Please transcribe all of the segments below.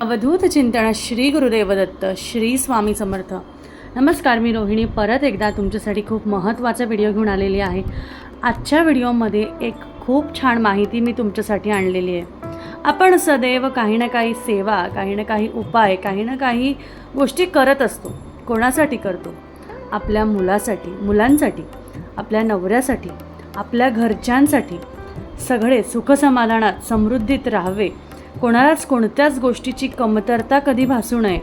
अवधूत चिंतन श्री गुरुदेवदत्त श्री स्वामी समर्थ. नमस्कार मी रोहिणी. परत एकदा तुमच्यासाठी खूप महत्त्वाचा व्हिडिओ घेऊन आलेली आहे. आजच्या व्हिडिओमध्ये एक खूप छान माहिती मी तुमच्यासाठी आणलेली आहे. आपण सदैव काही ना काही सेवा काही ना काही उपाय काही ना काही गोष्टी करत असतो. कोणासाठी करतो? आपल्या मुलासाठी मुलांसाठी आपल्या नवऱ्यासाठी आपल्या घरच्यांसाठी. सगळे सुखसमाधानात समृद्धीत राहावे कोणालाच कोणत्याच गोष्टीची कमतरता कधी भासू नये.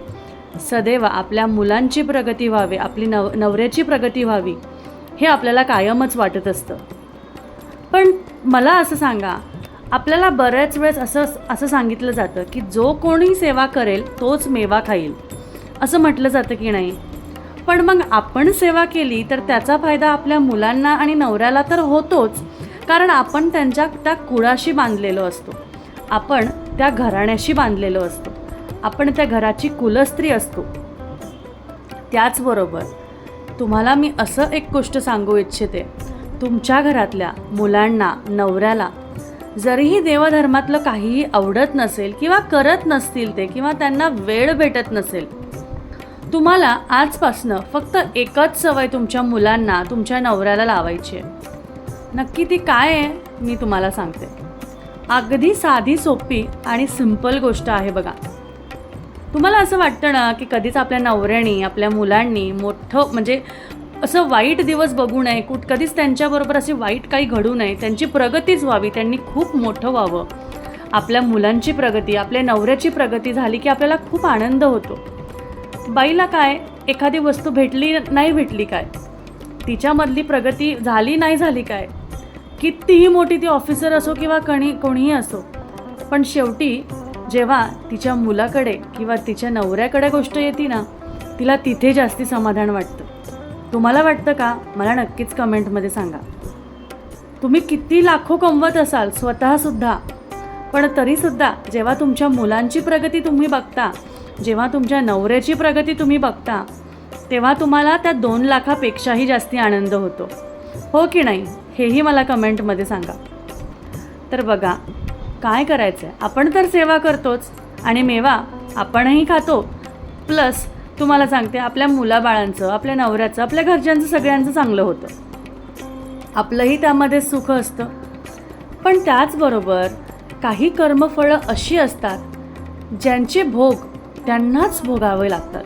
सदैव आपल्या मुलांची प्रगती व्हावी आपली नव नवऱ्याची प्रगती व्हावी हे आपल्याला कायमच वाटत असतं. पण मला असं सांगा आपल्याला बऱ्याच वेळेस असं असं सांगितलं जातं की जो कोणी सेवा करेल तोच मेवा खाईल. असं म्हटलं जातं की नाही? पण मग आपण सेवा केली तर त्याचा फायदा आपल्या मुलांना आणि नवऱ्याला तर होतोच कारण आपण त्यांच्या त्या कुळाशी बांधलेलो असतो. आपण त्या घराण्याशी बांधलेलो असतो. आपण त्या घराची कुलस्त्री असतो. त्याचबरोबर तुम्हाला मी असं एक गोष्ट सांगू इच्छिते. तुमच्या घरातल्या मुलांना नवऱ्याला जरीही देवधर्मातलं काहीही आवडत नसेल किंवा करत नसतील ते किंवा त्यांना वेळ भेटत नसेल तुम्हाला आजपासनं फक्त एकच सवय तुमच्या मुलांना तुमच्या नवऱ्याला लावायची आहे. नक्की ती काय आहे मी तुम्हाला सांगते. अगदी साधी सोपी आणि सिंपल गोष्ट आहे बघा. तुम्हाला असं वाटतं ना की कधीच आपल्या नवऱ्यानी आपल्या मुलांनी मोठं म्हणजे असं वाईट दिवस बघू नये कुठ कधीच त्यांच्याबरोबर अशी वाईट काही घडू नये त्यांची प्रगतीच व्हावी त्यांनी खूप मोठं व्हावं. आपल्या मुलांची प्रगती आपल्या नवऱ्याची प्रगती झाली की आपल्याला खूप आनंद होतो. बाईला काय? एखादी वस्तू भेटली नाही भेटली काय? तिच्यामधली प्रगती झाली नाही झाली काय? कितीही मोठी ती ऑफिसर असो किंवा कणी कोणीही असो पण शेवटी जेव्हा तिच्या मुलाकडे किंवा तिच्या नवऱ्याकडे गोष्ट येते ना तिला तिथे जास्ती समाधान वाटतं. तुम्हाला वाटतं का? मला नक्कीच कमेंटमध्ये सांगा. तुम्ही किती लाखो कमवत असाल स्वतःसुद्धा. पण तरीसुद्धा जेव्हा तुमच्या मुलांची प्रगती तुम्ही बघता जेव्हा तुमच्या नवऱ्याची प्रगती तुम्ही बघता तेव्हा तुम्हाला त्या दोन लाखापेक्षाही जास्ती आनंद होतो. हो की नाही? हेही मला कमेंटमध्ये सांगा. तर बघा काय करायचं आहे आपण तर सेवा करतोच आणि मेवा आपणही खातो. प्लस तुम्हाला सांगते आपल्या मुलाबाळांचं आपल्या नवऱ्याचं आपल्या घरच्यांचं सगळ्यांचं चांगलं होतं. आपलंही त्यामध्ये सुख असतं. पण त्याचबरोबर काही कर्मफळं अशी असतात ज्यांचे भोग त्यांनाच भोगावे लागतात.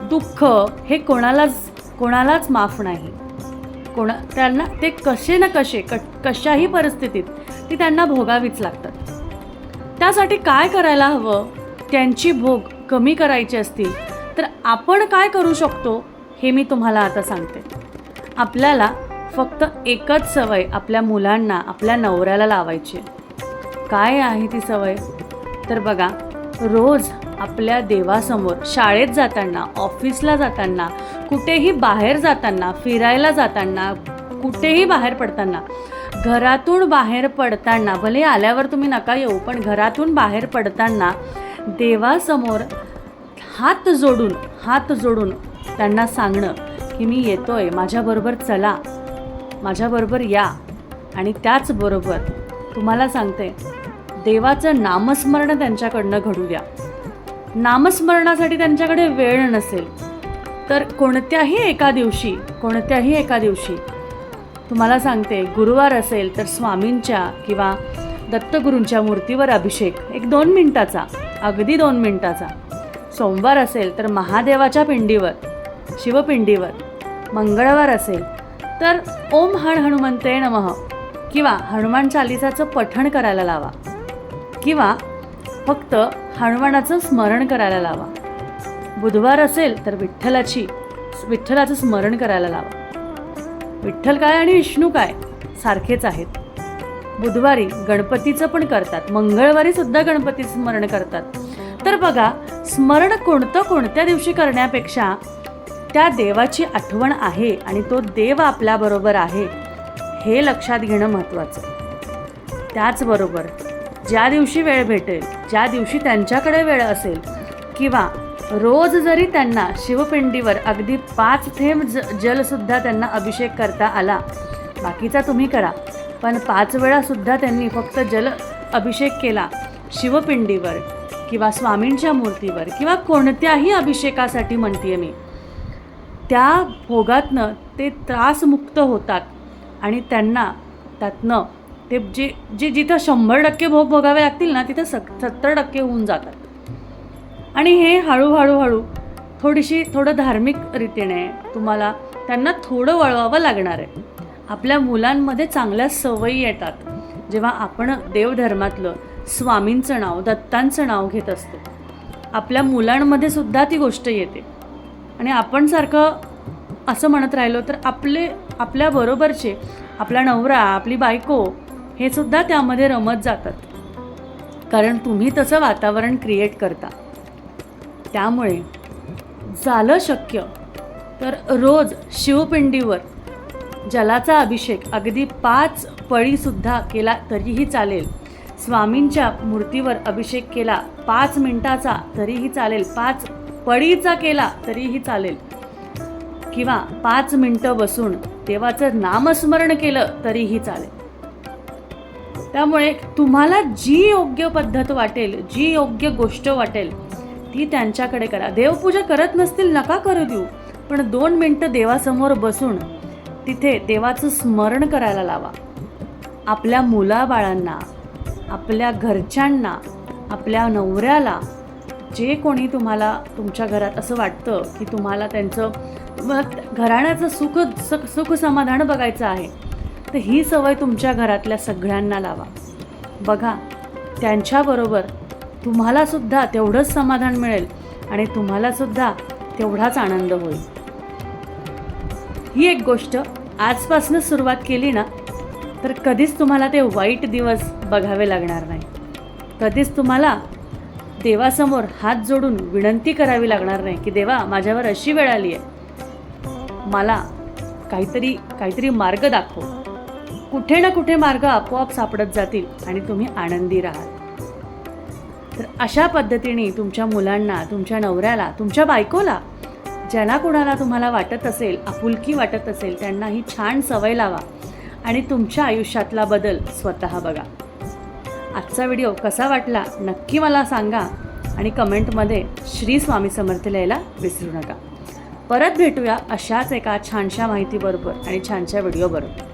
दुःख हे कोणालाच कोणालाच माफ नाही. कोणा त्यांना ते कसे ना कसे क कशाही परिस्थितीत ती त्यांना भोगावीच लागतात. त्यासाठी काय करायला हवं? त्यांची भोग कमी करायची असतील तर आपण काय करू शकतो हे मी तुम्हाला आता सांगते. आपल्याला फक्त एकच सवय आपल्या मुलांना आपल्या नवऱ्याला लावायची काय आहे ती सवय? तर बघा रोज आपल्या देवासमोर शाळेत जाताना ऑफिसला जाताना कुठेही बाहेर जाताना फिरायला जाताना कुठेही बाहेर पडताना घरातून बाहेर पडताना भले आल्यावर तुम्ही नका येऊ पण घरातून बाहेर पडताना देवासमोर हात जोडून हात जोडून त्यांना सांगणं की मी येतोय माझ्याबरोबर चला माझ्याबरोबर या. आणि त्याचबरोबर तुम्हाला सांगते देवाचं नामस्मरण त्यांच्याकडनं घडू द्या. नामस्मरणासाठी त्यांच्याकडे वेळ नसेल. तर कोणत्याही एका दिवशी कोणत्याही एका दिवशी तुम्हाला सांगते गुरुवार असेल तर स्वामींच्या किंवा दत्तगुरूंच्या मूर्तीवर अभिषेक एक दोन मिनटाचा अगदी दोन मिनटाचा. सोमवार असेल तर महादेवाच्या पिंडीवर शिवपिंडीवर मंगळवार असेल तर ओम हण हनुमंते नमः किंवा हनुमान चालिसाचं पठण करायला लावा. किंवा फक्त हनुमानाचं स्मरण करायला लावा. बुधवार असेल तर विठ्ठलाची विठ्ठलाचं स्मरण करायला लावा. विठ्ठल काय आणि विष्णू काय सारखेच आहेत. बुधवारी गणपतीचं पण करतात मंगळवारी सुद्धा गणपतीचं स्मरण करतात. तर बघा स्मरण कोणतं कोणत्या दिवशी करण्यापेक्षा त्या देवाची आठवण आहे आणि तो देव आपल्याबरोबर आहे हे लक्षात घेणं महत्त्वाचं. त्याचबरोबर ज्या दिवशी वेळ भेटेल ज्या दिवशी त्यांच्याकडे वेळ असेल किंवा रोज जरी त्यांना शिवपिंडीवर अगदी पाच थेंब ज जलसुद्धा त्यांना अभिषेक करता आला बाकीचा तुम्ही करा. पण पाच वेळासुद्धा त्यांनी फक्त जल अभिषेक केला शिवपिंडीवर किंवा स्वामींच्या मूर्तीवर किंवा कोणत्याही अभिषेकासाठी म्हणते मी. त्या भोगातनं ते त्रासमुक्त होतात आणि त्यांना त्यातनं ते जे जे जिथं शंभर टक्के भोग भोगावे लागतील ना तिथं स सत्तर टक्के होऊन जातात. आणि हे हळूहळू हळू थोडीशी थोडं धार्मिक रीतीने तुम्हाला त्यांना थोडं वळवावं लागणार आहे. आपल्या मुलांमध्ये चांगल्या सवयी येतात. जेव्हा आपण देवधर्मातलं स्वामींचं नाव दत्तांचं नाव घेत असतो. आपल्या मुलांमध्ये सुद्धा ती गोष्ट येते. आणि आपण सारखं असं म्हणत राहिलो तर आपले आपल्याबरोबरचे आपला नवरा आपली बायको हे सुद्धा त्यामध्ये रमत जातात. कारण तुम्ही तसं वातावरण क्रिएट करता. त्यामुळे झालं शक्य. तर रोज शिवपिंडीवर जलाचा अभिषेक अगदी पाच पळीसुद्धा केला तरीही चालेल. स्वामींच्या मूर्तीवर अभिषेक केला पाच मिनटाचा तरीही चालेल पाच पळीचा केला तरीही चालेल. किंवा पाच मिनटं बसून देवाचं नामस्मरण केलं तरीही चालेल. त्यामुळे तुम्हाला जी योग्य पद्धत वाटेल जी योग्य गोष्ट वाटेल ती त्यांच्याकडे करा. देवपूजा करत नसतील नका करू देऊ. पण दोन मिनटं देवासमोर बसून तिथे देवाचं स्मरण करायला लावा. आपल्या मुलाबाळांना आपल्या घरच्यांना आपल्या नवऱ्याला जे कोणी तुम्हाला तुमच्या घरात असं वाटतं की तुम्हाला त्यांचं घराण्याचं सुख सुख सुख समाधान बघायचं आहे तर ही सवय तुमच्या घरातल्या सगळ्यांना लावा. बघा त्यांच्याबरोबर तुम्हालासुद्धा तेवढंच समाधान मिळेल आणि तुम्हालासुद्धा तेवढाच आनंद होईल. ही एक गोष्ट आजपासूनच सुरुवात केली ना तर कधीच तुम्हाला ते वाईट दिवस बघावे लागणार नाही. कधीच तुम्हाला देवासमोर हात जोडून विनंती करावी लागणार नाही की देवा माझ्यावर अशी वेळ आली आहे मला काहीतरी काहीतरी मार्ग दाखव. कुठे ना कुठे मार्ग आपोआप सापडत जातील आणि तुम्ही आनंदी राहाल. तर अशा पद्धतीने तुमच्या मुलांना तुमच्या नवऱ्याला तुमच्या बायकोला ज्याला कुणाला तुम्हाला वाटत असेल आपुलकी वाटत असेल त्यांना ही छान सवय लावा आणि तुमच्या आयुष्यातला बदल स्वतः बघा. आजचा व्हिडिओ कसा वाटला नक्की मला सांगा आणि कमेंटमध्ये श्री स्वामी समर्थ लिहायला विसरू नका. परत भेटूया अशाच एका छानशा माहितीबरोबर आणि छानशा व्हिडिओबरोबर.